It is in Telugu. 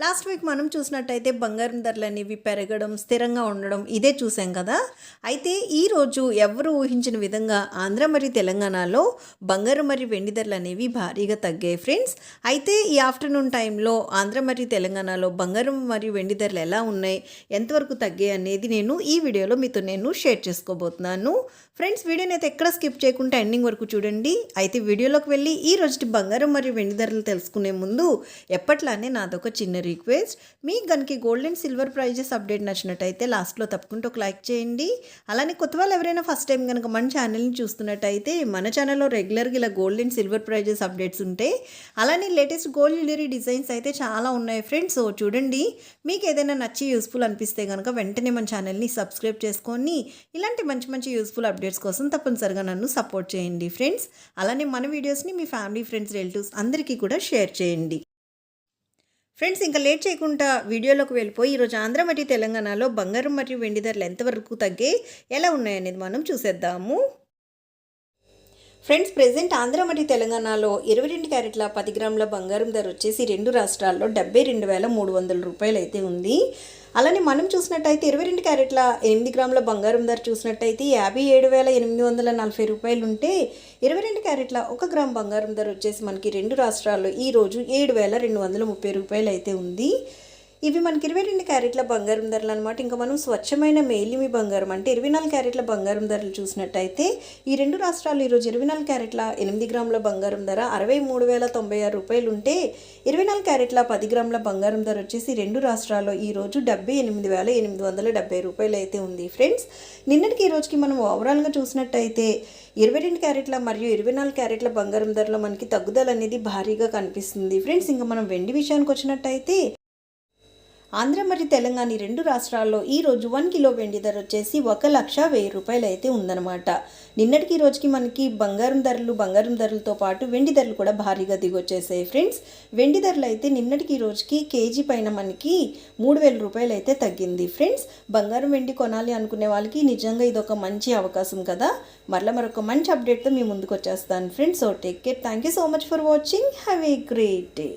లాస్ట్ వీక్ మనం చూసినట్టయితే బంగారం ధరలు అనేవి పెరగడం స్థిరంగా ఉండడం ఇదే చూసాం కదా. అయితే ఈరోజు ఎవరు ఊహించిన విధంగా ఆంధ్ర మరియు తెలంగాణలో బంగారం మరియు వెండి ధరలు అనేవి భారీగా తగ్గాయి ఫ్రెండ్స్? అయితే ఈ ఆఫ్టర్నూన్ టైంలో ఆంధ్ర మరియు తెలంగాణలో బంగారం మరియు వెండి ధరలు ఎలా ఉన్నాయి ఎంతవరకు తగ్గాయి అనేది నేను ఈ వీడియోలో మీతో నేను షేర్ చేసుకోబోతున్నాను. ఫ్రెండ్స్ వీడియోని అయితే ఎక్కడ స్కిప్ చేయకుండా ఎండింగ్ వరకు చూడండి. అయితే వీడియోలోకి వెళ్ళి ఈ రోజు బంగారం మరియు వెండి ధరలు తెలుసుకునే ముందు ఎప్పట్లానే నాదొక చిన్న రిక్వెస్ట్ మీకు కనుక gold and silver prices update నచ్చినట్టయితే లాస్ట్లో తప్పకుండా ఒక లైక్ చేయండి. అలానే కొత్త వాళ్ళు ఎవరైనా ఫస్ట్ టైం కనుక మన ఛానల్ని చూస్తున్నట్టయితే మన ఛానల్లో రెగ్యులర్గా ఇలా gold and silver prices updates ఉంటాయి అలానే లేటెస్ట్ గోల్డ్ జ్యువెలరీ డిజైన్స్ అయితే చాలా ఉన్నాయి ఫ్రెండ్స్ సో చూడండి. మీకు ఏదైనా నచ్చి యూస్ఫుల్ అనిపిస్తే కనుక వెంటనే మన ఛానల్ని సబ్స్క్రైబ్ చేసుకొని ఇలాంటి మంచి మంచి యూస్ఫుల్ అప్డేట్స్ కోసం తప్పనిసరిగా నన్ను సపోర్ట్ చేయండి ఫ్రెండ్స్ అలానే మన వీడియోస్ని మీ ఫ్యామిలీ ఫ్రెండ్స్ రిలేటివ్స్ అందరికీ కూడా షేర్ చేయండి. ఫ్రెండ్స్ ఇంకా లేట్ చేయకుండా వీడియోలోకి వెళ్ళిపోయి ఈరోజు ఆంధ్ర మరియు తెలంగాణలో బంగారం మరియు వెండి ధరలు ఎంతవరకు తగ్గే ఎలా ఉన్నాయనేది మనం చూసేద్దాము. ఫ్రెండ్స్ ప్రెసెంట్ ఆంధ్ర మరియు తెలంగాణలో ఇరవై రెండు క్యారెట్ల పది గ్రాముల బంగారం ధర వచ్చేసి రెండు రాష్ట్రాల్లో డెబ్బై రెండు వేల మూడు వందల రూపాయలు అయితే ఉంది. అలానే మనం చూసినట్టయితే ఇరవై రెండు క్యారెట్ల ఎనిమిది గ్రాముల బంగారం ధర చూసినట్టయితే యాభై ఏడు వేల ఎనిమిది వందల నలభై రూపాయలు ఉంటే ఇరవై రెండు క్యారెట్ల ఒక గ్రామ్ బంగారం ధర వచ్చేసి మనకి రెండు రాష్ట్రాల్లో ఈరోజు ఏడు వేల రెండు వందల ముప్పై రూపాయలు అయితే ఉంది. ఇవి మనకి ఇరవై రెండు క్యారెట్ల బంగారం ధరలు అనమాట ఇంకా మనం స్వచ్ఛమైన మేలిమి బంగారం అంటే ఇరవై నాలుగు క్యారెట్ల బంగారం ధరలు చూసినట్టయితే ఈ రెండు రాష్ట్రాలు ఈరోజు ఇరవై నాలుగు క్యారెట్ల ఎనిమిది గ్రాముల బంగారం ధర అరవై మూడు వేల తొంభై ఆరు రూపాయలు ఉంటే ఇరవై నాలుగు క్యారెట్ల పది గ్రాముల బంగారం ధర వచ్చేసి రెండు రాష్ట్రాల్లో ఈరోజు డెబ్బై ఎనిమిది వేల ఎనిమిది వందల డెబ్బై రూపాయలు అయితే ఉంది. ఫ్రెండ్స్ నిన్నటికి ఈ రోజుకి మనం ఓవరాల్గా చూసినట్టయితే ఇరవై రెండు క్యారెట్ల మరియు ఇరవై నాలుగు క్యారెట్ల బంగారం ధరలో మనకి తగ్గుదల అనేది భారీగా కనిపిస్తుంది. ఫ్రెండ్స్ ఇంకా మనం వెండి విషయానికి వచ్చినట్టయితే ఆంధ్ర మరియు తెలంగాణ రెండు రాష్ట్రాల్లో ఈ రోజు వన్ కిలో వెండి ధర వచ్చేసి ఒక లక్ష వెయ్యి రూపాయలు అయితే ఉందన్నమాట. నిన్నటికి రోజుకి మనకి బంగారం ధరలు బంగారం ధరలతో పాటు వెండి ధరలు కూడా భారీగా దిగొచ్చేసాయి ఫ్రెండ్స్. వెండి ధరలు అయితే నిన్నటికి రోజుకి కేజీ పైన మనకి మూడు వేల రూపాయలు అయితే తగ్గింది ఫ్రెండ్స్. బంగారం వెండి కొనాలి అనుకునే వాళ్ళకి నిజంగా ఇది ఒక మంచి అవకాశం కదా. మరలా మరొక మంచి అప్డేట్తో మీ ముందుకు వచ్చేస్తాను friends. So take care thank you so much for watching have a great day